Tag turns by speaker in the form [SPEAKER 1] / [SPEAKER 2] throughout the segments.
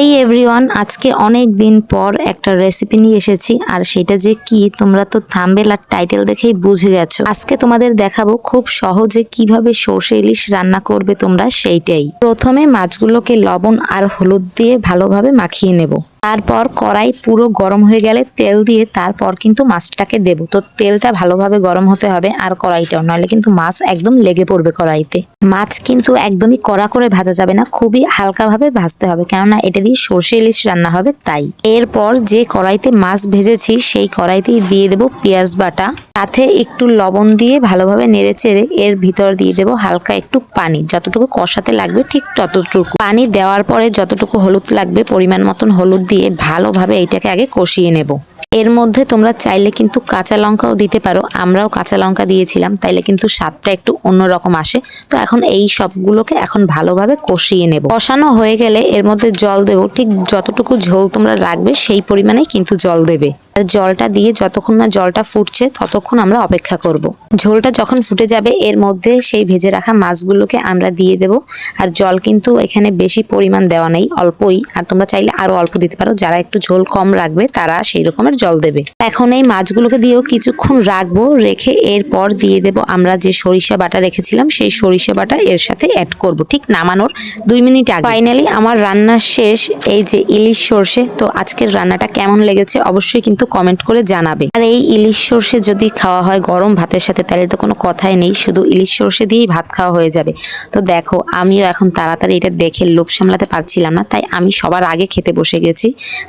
[SPEAKER 1] A everyone আজকে অনেক দিন পর একটা রেসিপি নিয়ে এসেছি, আর সেটা যে কি, তোমরা তো থাম্বেল আর টাইটেল দেখেই বুঝে গেছো। আজকে তোমাদের দেখাবো খুব সহজে কীভাবে সর্ষে ইলিশ রান্না করবে তোমরা সেইটাই। প্রথমে মাছগুলোকে লবণ আর হলুদ দিয়ে ভালোভাবে মাখিয়ে নেব। তারপর কড়াই পুরো গরম হয়ে গেলে তেল দিয়ে তারপর কিন্তু মাছটাকে দেব। তো তেলটা ভালোভাবে গরম হতে হবে আর কড়াইটাও, নাহলে কিন্তু মাছ একদম লেগে পড়বে কড়াইতে। মাছ কিন্তু একদমই কড়া করে ভাজা যাবে না, খুবই হালকাভাবে ভাজতে হবে। কেননা এটা দিয়ে সর্ষে ইলিশ রান্না হবে তাই। এরপর যে কড়াইতে মাছ ভেজেছি, সেই কড়াইতেই দিয়ে দেব পেঁয়াজ বাটা। সাথে একটু লবণ দিয়ে ভালোভাবে নেড়ে চেড়ে এর ভিতর দিয়ে দেব হালকা একটু পানি। যতটুকু কষাতে লাগবে ঠিক ততটুকু। পানি দেওয়ার পরে যতটুকু হলুদ লাগবে, পরিমাণ মতন হলুদ দিয়ে ভালোভাবে এইটাকে আগে কষিয়ে নেব। এর মধ্যে তোমরা চাইলে কিন্তু কাঁচা লঙ্কাও দিতে পারো। আমরাও কাঁচা লঙ্কা দিয়েছিলাম, তাইলে কিন্তু স্বাদটা একটু অন্যরকম আসে। তো এখন এই সবগুলোকে এখন ভালোভাবে কষিয়ে নেব। কষানো হয়ে গেলে এর মধ্যে জল দেব। ঠিক যতটুকু ঝোল তোমরা রাখবে সেই পরিমাণেই কিন্তু জল দেবে। আর জলটা দিয়ে যতক্ষণ না জলটা ফুটছে, ততক্ষণ আমরা অপেক্ষা করব। ঝোলটা যখন ফুটে যাবে, এর মধ্যে সেই ভেজে রাখা মাছগুলোকে আমরা দিয়ে দেব। আর জল কিন্তু এখানে বেশি পরিমাণ দেওয়া নেই, অল্পই। আর তোমরা চাইলে আরও অল্প দিতে পারো। যারা একটু ঝোল কম রাখবে, তারা সেই রকমের জল দেবে। এখন এই মাছগুলোকে দিয়েও কিছুক্ষণ রাখব, রেখে এরপর দিয়ে দেব আমরা যে সরিষা বাটা রেখেছিলাম, সেই সরিষা বাটা এর সাথে অ্যাড করব। ঠিক নামানোর দুই মিনিট আগে। ফাইনালি আমার রান্না শেষ, এই যে ইলিশ সর্ষে। তো আজকের রান্নাটা কেমন লেগেছে অবশ্যই কিন্তু কমেন্ট করে জানাবে। আর এই ইলিশ সর্ষে যদি খাওয়া হয় গরম ভাতের সাথে, তাহলে তো কোনো কথাই নেই, শুধু ইলিশ সর্ষে দিয়েই ভাত খাওয়া হয়ে যাবে। তো দেখো, আমিও এখন তাড়াতাড়ি এটা দেখে লোভ সামলাতে পারছিলাম না, তাই আমি সবার আগে খেতে বসে গেছি।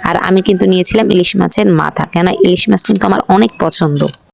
[SPEAKER 1] আর আমি কিন্তু নিয়েছিলাম ইলিশ মাছের মাথা। কেন ইলিশ মাছ কিন্তু আমার অনেক পছন্দ।